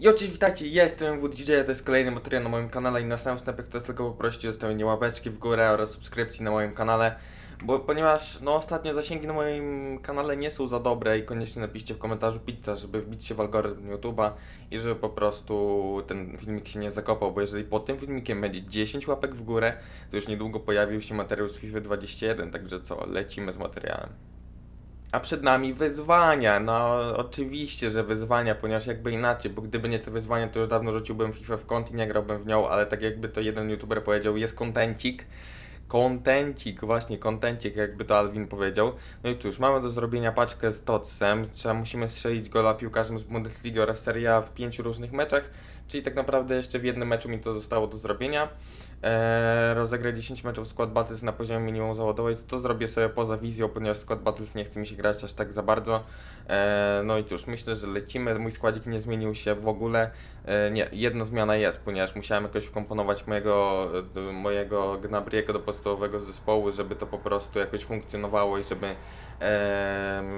I oczywiście witajcie, jestem WDJ, to jest kolejny materiał na moim kanale i na samym wstępie chcę tylko poprosić o zostawienie łapeczki w górę oraz subskrypcji na moim kanale, bo ponieważ no ostatnio zasięgi na moim kanale nie są za dobre i koniecznie napiszcie w komentarzu pizza, żeby wbić się w algorytm YouTube'a i żeby po prostu ten filmik się nie zakopał, bo jeżeli pod tym filmikiem będzie 10 łapek w górę, to już niedługo pojawił się materiał z FIFA 21, także co, lecimy z materiałem. A przed nami wyzwania. No, oczywiście, że wyzwania, ponieważ jakby inaczej, bo gdyby nie te wyzwania, to już dawno rzuciłbym FIFA w kąt i nie grałbym w nią, ale tak jakby to jeden youtuber powiedział, jest kontencik. Kontencik, właśnie kontencik, jakby to Alvin powiedział. No i cóż, mamy do zrobienia paczkę z Totsem. Trzeba, musimy strzelić gola piłkarzem z Bundesligi oraz Serie A w pięciu różnych meczach, czyli tak naprawdę jeszcze w jednym meczu mi to zostało do zrobienia. Eee, rozegrać 10 meczów w Squad Battles na poziomie minimum zawodowej, to zrobię sobie poza wizją, ponieważ w Squad Battles nie chce mi się grać aż tak za bardzo. Eee, no i cóż, myślę, że lecimy. Mój składzik nie zmienił się w ogóle. Eee, nie, jedna zmiana jest, ponieważ musiałem jakoś wkomponować mojego, e, mojego Gnabriego do podstawowego zespołu, żeby to po prostu jakoś funkcjonowało i żeby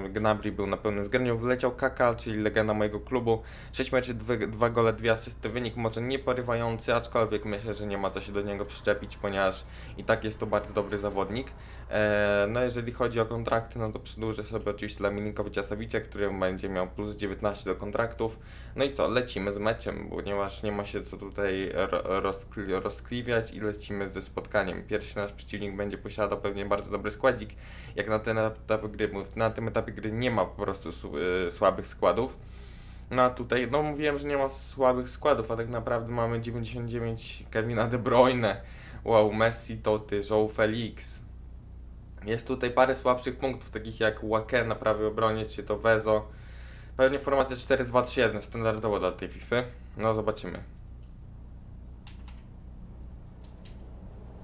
Gnabry był na pełnym zgraniu. Wyleciał Kaka, czyli legenda mojego klubu. 6 meczy, 2 gole, 2 asysty. Wynik może nie porywający, aczkolwiek myślę, że nie ma co się do niego przyczepić, ponieważ i tak jest to bardzo dobry zawodnik. No jeżeli chodzi o kontrakty, no to przedłużę sobie oczywiście dla Milinkowicza Sawicia, który będzie miał plus 19 do kontraktów. No i co, lecimy z meczem, ponieważ nie ma się co tutaj ro- rozkli- rozkliwiać i lecimy ze spotkaniem. Pierwszy nasz przeciwnik będzie posiadał pewnie bardzo dobry składzik, jak na ten etap gry, na tym etapie gry nie ma po prostu y, słabych składów. No a tutaj, no mówiłem, że nie ma słabych składów, a tak naprawdę mamy 99 Kevina De Bruyne, wow, Messi, Toty, Joe Felix. Jest tutaj parę słabszych punktów, takich jak Wake na prawej obronie, czy to Wezo. Pewnie formacja 4-2-3-1, standardowo dla tej FIFA. No zobaczymy.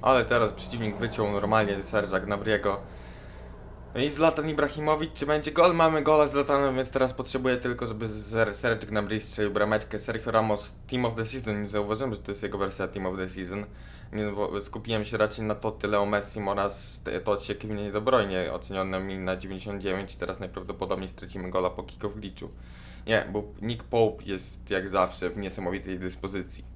Ale teraz przeciwnik wyciął normalnie Serża Gnabriego. I Zlatan Ibrahimowicz, czy będzie gol? Mamy gola z Zlatanem, więc teraz potrzebuję tylko, żeby Serge Gnabry strzelił brameczkę. Sergio Ramos Team of the Season, nie zauważyłem, że to jest jego wersja Team of the Season. Skupiłem się raczej na Toty, Leo Messi oraz Tocie Kevinie De Bruyne, ocenione mi na 99 i teraz najprawdopodobniej stracimy gola po kick of glitchu. Nie, bo Nick Pope jest jak zawsze w niesamowitej dyspozycji.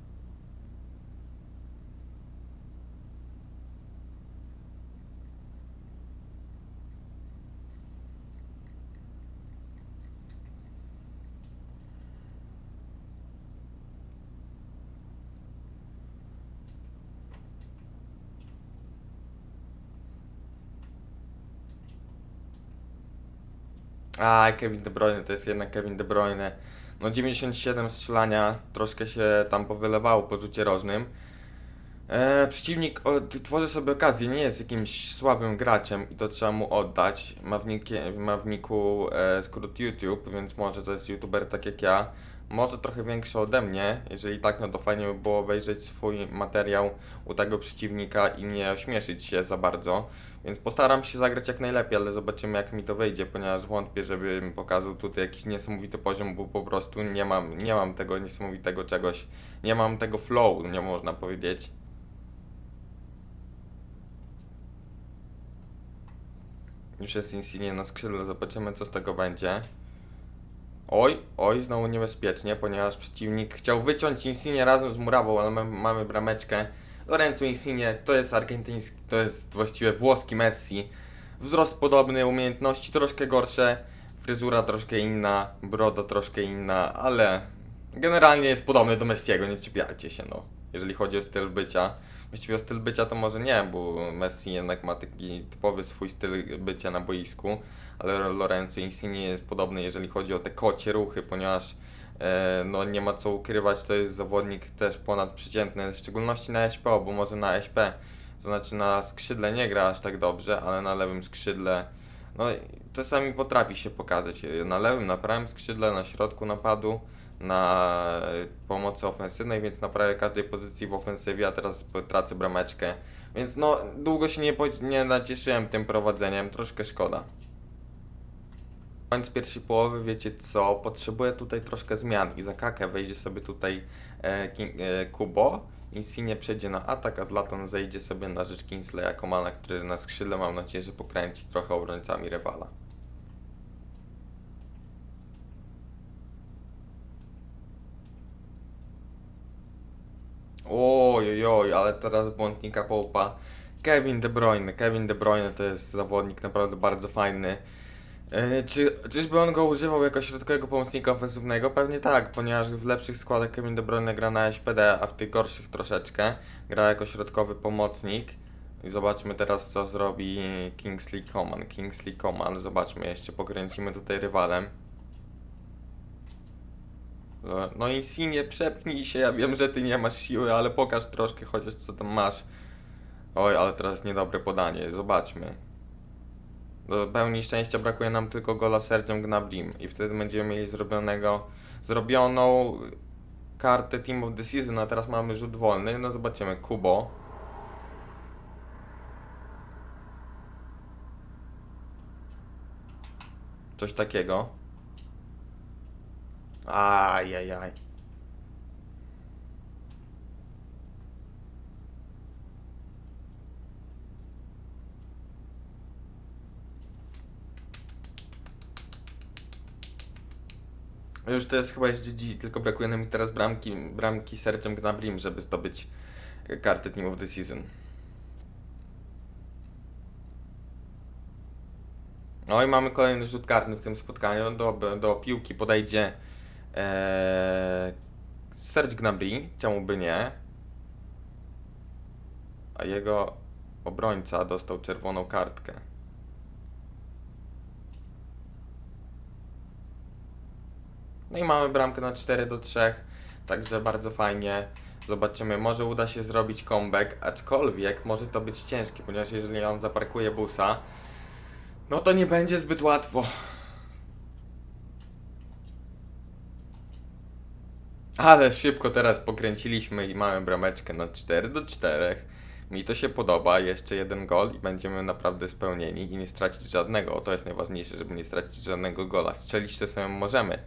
A, Kevin De Bruyne to jest jednak Kevin De Bruyne. No 97 strzelania, troszkę się tam powylewało po rzucie rożnym. E, przeciwnik o, tworzy sobie okazję, nie jest jakimś słabym graczem i to trzeba mu oddać. Ma w, nikie, ma w niku e, skrót YouTube, więc może to jest youtuber tak jak ja. Może trochę większy ode mnie, jeżeli tak, no to fajnie by było obejrzeć swój materiał u tego przeciwnika i nie ośmieszyć się za bardzo. Więc postaram się zagrać jak najlepiej, ale zobaczymy jak mi to wyjdzie, ponieważ wątpię, żebym pokazał tutaj jakiś niesamowity poziom, bo po prostu nie mam, nie mam tego niesamowitego czegoś, nie mam tego flow, nie można powiedzieć. Już jest Insigne na skrzydle, zobaczymy co z tego będzie. Oj, oj, znowu niebezpiecznie, ponieważ przeciwnik chciał wyciąć Insigne razem z Murawą, ale my, mamy brameczkę. Lorenzo Insigne to jest argentyński, to jest właściwie włoski Messi. Wzrost podobny, umiejętności troszkę gorsze, fryzura troszkę inna, broda troszkę inna, ale generalnie jest podobny do Messiego, nie czepiajcie się, no. Jeżeli chodzi o styl bycia. Właściwie o styl bycia to może nie, bo Messi jednak ma taki typowy swój styl bycia na boisku, ale Lorenzo Insigne jest podobny, jeżeli chodzi o te kocie ruchy, ponieważ e, no nie ma co ukrywać, to jest zawodnik też ponadprzeciętny, w szczególności na SP, bo może na SP, to znaczy na skrzydle nie gra aż tak dobrze, ale na lewym skrzydle no czasami potrafi się pokazać na lewym, na prawym skrzydle, na środku napadu, na pomocy ofensywnej, więc na prawie każdej pozycji w ofensywie, a teraz tracę brameczkę. Więc no, długo się nie, nie nacieszyłem tym prowadzeniem, troszkę szkoda. Koniec pierwszej połowy, wiecie co, potrzebuję tutaj troszkę zmian i za kakę wejdzie sobie tutaj e, King, e, Kubo, Insigne przejdzie na atak, a Zlatan zejdzie sobie na rzecz Kingsleya Komana, który na skrzydle mam nadzieję, że pokręci trochę obrońcami rywala. Oj, oj, oj, ale teraz błądnika połupa. Kevin De Bruyne. Kevin De Bruyne to jest zawodnik naprawdę bardzo fajny. E, Czy, czyżby on go używał jako środkowego pomocnika ofensywnego? Pewnie tak, ponieważ w lepszych składach Kevin De Bruyne gra na SPD, a w tych gorszych troszeczkę gra jako środkowy pomocnik. I zobaczmy teraz co zrobi Kingsley Coman. Kingsley Coman, zobaczmy, jeszcze pokręcimy tutaj rywalem. No- i Sinie, przepchnij się, ja wiem, że ty nie masz siły, ale pokaż troszkę chociaż co tam masz. Oj, ale teraz niedobre podanie, zobaczmy. Do pełni szczęścia brakuje nam tylko gola Sergią Gnabrim i wtedy będziemy mieli zrobionego, zrobioną kartę Team of the Season, a teraz mamy rzut wolny, no zobaczymy, Kubo. Coś takiego. Ajajaj. Już to jest chyba jest GG, tylko brakuje nam teraz bramki, bramki Sergem Gnabrim, żeby zdobyć kartę Team of the Season. No i mamy kolejny rzut karny w tym spotkaniu. Do, do piłki podejdzie ee, Serge Gnabry, czemu by nie. A jego obrońca dostał czerwoną kartkę. No i mamy bramkę na 4 do 3, także bardzo fajnie. Zobaczymy, może uda się zrobić comeback, aczkolwiek może to być ciężkie, ponieważ jeżeli on zaparkuje busa, no to nie będzie zbyt łatwo. Ale szybko teraz pokręciliśmy i mamy brameczkę na 4 do 4. Mi to się podoba, jeszcze jeden gol i będziemy naprawdę spełnieni i nie stracić żadnego. To jest najważniejsze, żeby nie stracić żadnego gola. Strzelić to sobie możemy,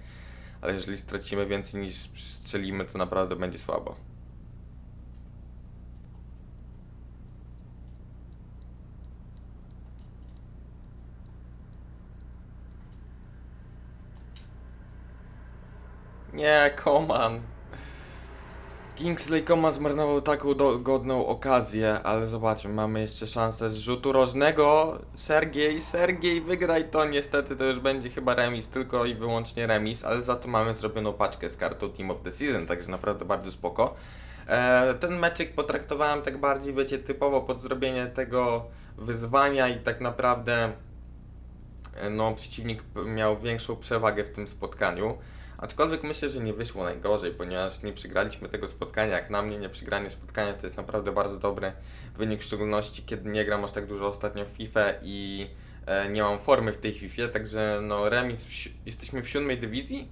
ale jeżeli stracimy więcej niż strzelimy, to naprawdę będzie słabo. Nie, Koman. Kingsley Coman zmarnował taką godną okazję, ale zobaczmy, mamy jeszcze szansę z rzutu rożnego. Sergiej, Sergiej, wygraj to. Niestety to już będzie chyba remis, tylko i wyłącznie remis, ale za to mamy zrobioną paczkę z kartą Team of the Season, także naprawdę bardzo spoko. E, ten meczyk potraktowałem tak bardziej, wiecie, typowo pod zrobienie tego wyzwania i tak naprawdę e, no, przeciwnik miał większą przewagę w tym spotkaniu. Aczkolwiek myślę, że nie wyszło najgorzej, ponieważ nie przegraliśmy tego spotkania. Jak na mnie, nie przegranie spotkania to jest naprawdę bardzo dobry wynik, w szczególności kiedy nie gram aż tak dużo ostatnio w FIFA i e, nie mam formy w tej FIFA, także no remis, w, jesteśmy w siódmej dywizji?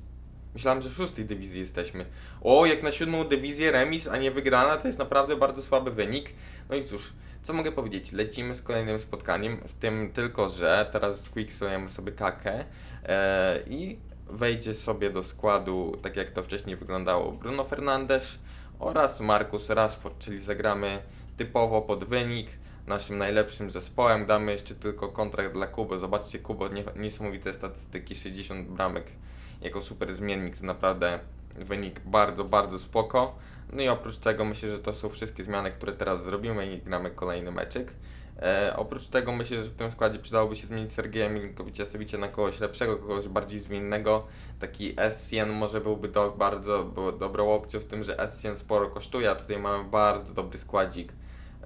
Myślałem, że w szóstej dywizji jesteśmy. O, jak na siódmą dywizję remis, a nie wygrana, to jest naprawdę bardzo słaby wynik. No i cóż, co mogę powiedzieć? Lecimy z kolejnym spotkaniem, w tym tylko, że teraz squicksujemy sobie kakę e, i wejdzie sobie do składu, tak jak to wcześniej wyglądało, Bruno Fernandes oraz Marcus Rashford, czyli zagramy typowo pod wynik. Naszym najlepszym zespołem damy jeszcze tylko kontrakt dla Kuby. Zobaczcie, Kubo, nie, niesamowite statystyki, 60 bramek jako super zmiennik, to naprawdę wynik bardzo, bardzo spoko. No i oprócz tego myślę, że to są wszystkie zmiany, które teraz zrobimy i gramy kolejny meczyk. E, oprócz tego myślę, że w tym składzie przydałoby się zmienić Sergeja Milinkowicza Savicia na kogoś lepszego, kogoś bardziej zwinnego. Taki Essien może byłby do, bardzo było dobrą opcją w tym, że Essien sporo kosztuje, a tutaj mamy bardzo dobry składzik.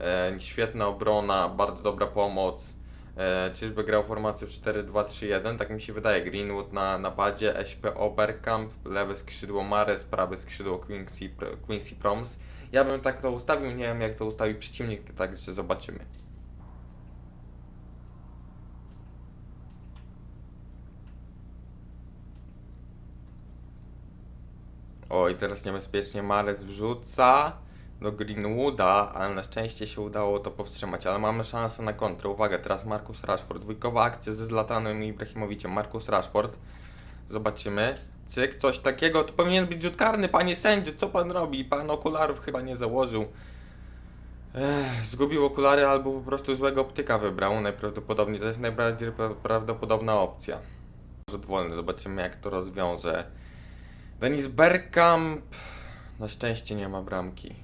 E, świetna obrona, bardzo dobra pomoc. E, czyżby grał formację w 4-2-3-1? Tak mi się wydaje. Greenwood na napadzie, SP Oberkamp, lewe skrzydło Mares, prawe skrzydło Quincy, Quincy Proms. Ja bym tak to ustawił, nie wiem jak to ustawi przeciwnik, także zobaczymy. Oj, teraz niebezpiecznie Mares wrzuca do Greenwooda, ale na szczęście się udało to powstrzymać, ale mamy szansę na kontrę. Uwaga, teraz Marcus Rashford. Dwójkowa akcja ze Zlatanem i Ibrahimowiciem. Marcus Rashford. Zobaczymy. Cyk, coś takiego. To powinien być rzut karny, panie sędzio. Co pan robi? Pan okularów chyba nie założył. Ech, zgubił okulary albo po prostu złego optyka wybrał. Najprawdopodobniej to jest najbardziej pra- prawdopodobna opcja. Rzut wolny, zobaczymy jak to rozwiąże. Denis Bergkamp. Na szczęście nie ma bramki.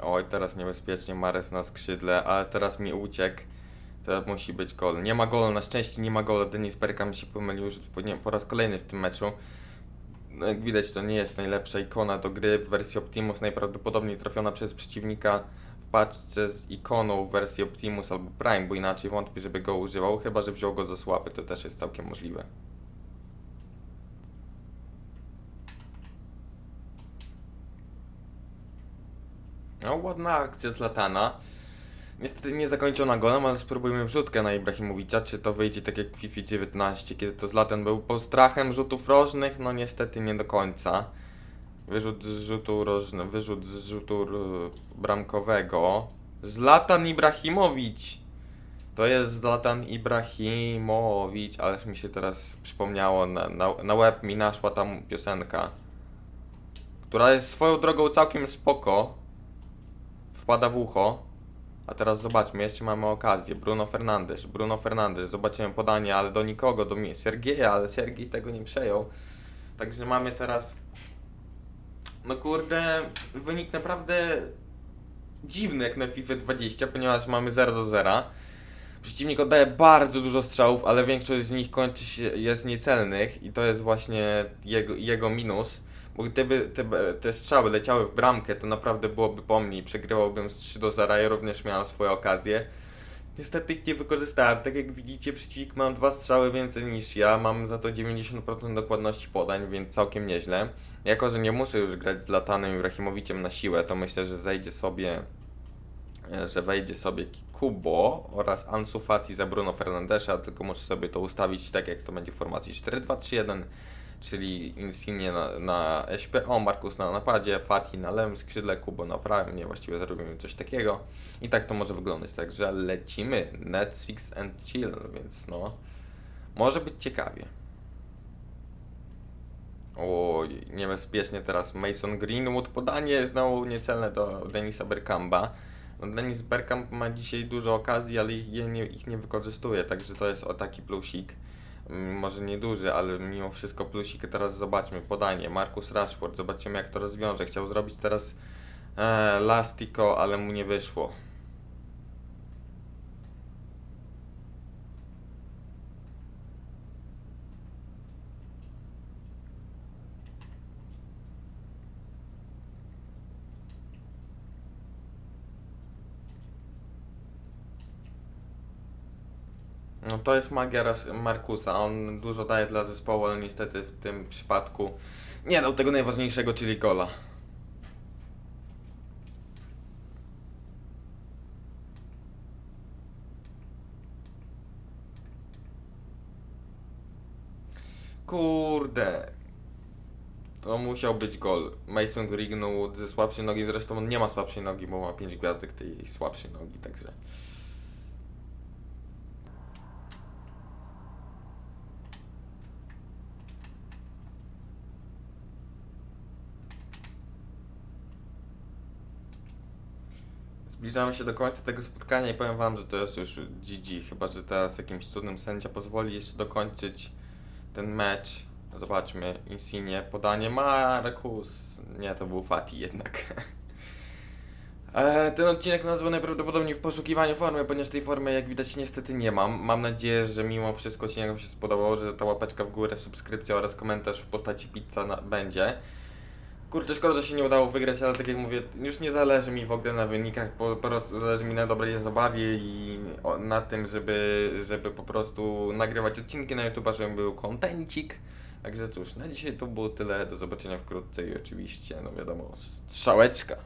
Oj, teraz niebezpiecznie Mares na skrzydle, ale teraz mi uciekł. To musi być gol. Nie ma gola, na szczęście nie ma gola. Denis Bergkamp się pomylił już po, nie, po raz kolejny w tym meczu. No, jak widać, to nie jest najlepsza ikona do gry w wersji Optimus, najprawdopodobniej trafiona przez przeciwnika w paczce z ikoną w wersji Optimus albo Prime, bo inaczej wątpię, żeby go używał, chyba że wziął go za słaby, to też jest całkiem możliwe. No, ładna akcja z Latana. Niestety nie zakończona golem, ale spróbujmy wrzutkę na Ibrahimowicza, czy to wyjdzie tak jak w FIFA 19, kiedy to Zlatan był postrachem rzutów rożnych, no niestety nie do końca. Wyrzut z rzutu rożny, wyrzut z rzutu bramkowego. Zlatan Ibrahimowicz! To jest Zlatan Ibrahimowicz, ależ mi się teraz przypomniało, na, na, na łeb mi naszła tam piosenka, która jest swoją drogą całkiem spoko, wpada w ucho. A teraz zobaczmy, jeszcze mamy okazję. Bruno Fernandes, Bruno Fernandes, zobaczymy podanie, ale do nikogo, do mnie, Sergieja, ale Sergiej tego nie przejął. Także mamy teraz. No kurde, wynik naprawdę dziwny jak na FIFA 20, ponieważ mamy 0 do 0. Przeciwnik oddaje bardzo dużo strzałów, ale większość z nich kończy się, jest niecelnych i to jest właśnie jego, jego minus. Bo gdyby te, te strzały leciały w bramkę, to naprawdę byłoby po mnie i przegrywałbym z 3 do 0. Ja również miałem swoje okazje. Niestety ich nie wykorzystałem. Tak jak widzicie, przeciwnik ma dwa strzały więcej niż ja. Mam za to 90% dokładności podań, więc całkiem nieźle. Jako, że nie muszę już grać z Latanem i Ibrahimowiciem na siłę, to myślę, że zejdzie sobie że wejdzie sobie Kubo oraz Ansu Fati za Bruno Fernandesza, tylko muszę sobie to ustawić tak jak to będzie w formacji 4-2-3-1, czyli Insigne na, na SPO, Markus na napadzie, Fati na lewym skrzydle, Kubo na prawym, nie właściwie zrobimy coś takiego i tak to może wyglądać, także lecimy, Netflix and chill, więc no, może być ciekawie. Oj, niebezpiecznie teraz Mason Greenwood. Podanie znowu niecelne do Denisa Bergkampa. No, Denis Bergkamp ma dzisiaj dużo okazji, ale ich, nie, ich nie wykorzystuje, także to jest o taki plusik. Może nie duży, ale mimo wszystko plusik. Teraz zobaczmy podanie. Marcus Rashford, zobaczymy jak to rozwiąże. Chciał zrobić teraz e, Lastico, ale mu nie wyszło. No to jest magia Markusa. On dużo daje dla zespołu, ale niestety w tym przypadku nie dał tego najważniejszego, czyli gola. Kurde. To musiał być gol. Mason Greenwood ze słabszej nogi, zresztą on nie ma słabszej nogi, bo ma 5 gwiazdek tej słabszej nogi, także... Zbliżamy się do końca tego spotkania i powiem wam, że to jest już GG, chyba że teraz jakimś cudem sędzia pozwoli jeszcze dokończyć ten mecz. Zobaczmy, Insigne, podanie Markus. Nie, to był Fati jednak. E, Ten odcinek nazwał najprawdopodobniej w poszukiwaniu formy, ponieważ tej formy jak widać niestety nie mam. Mam nadzieję, że mimo wszystko odcinek się spodobało, że ta łapeczka w górę, subskrypcja oraz komentarz w postaci pizza będzie. Kurczę, szkoda, że się nie udało wygrać, ale tak jak mówię, już nie zależy mi w ogóle na wynikach, po, po prostu zależy mi na dobrej zabawie i o, na tym, żeby, żeby po prostu nagrywać odcinki na YouTube, żeby był kontencik. Także cóż, na dzisiaj to było tyle, do zobaczenia wkrótce i oczywiście, no wiadomo, strzałeczka.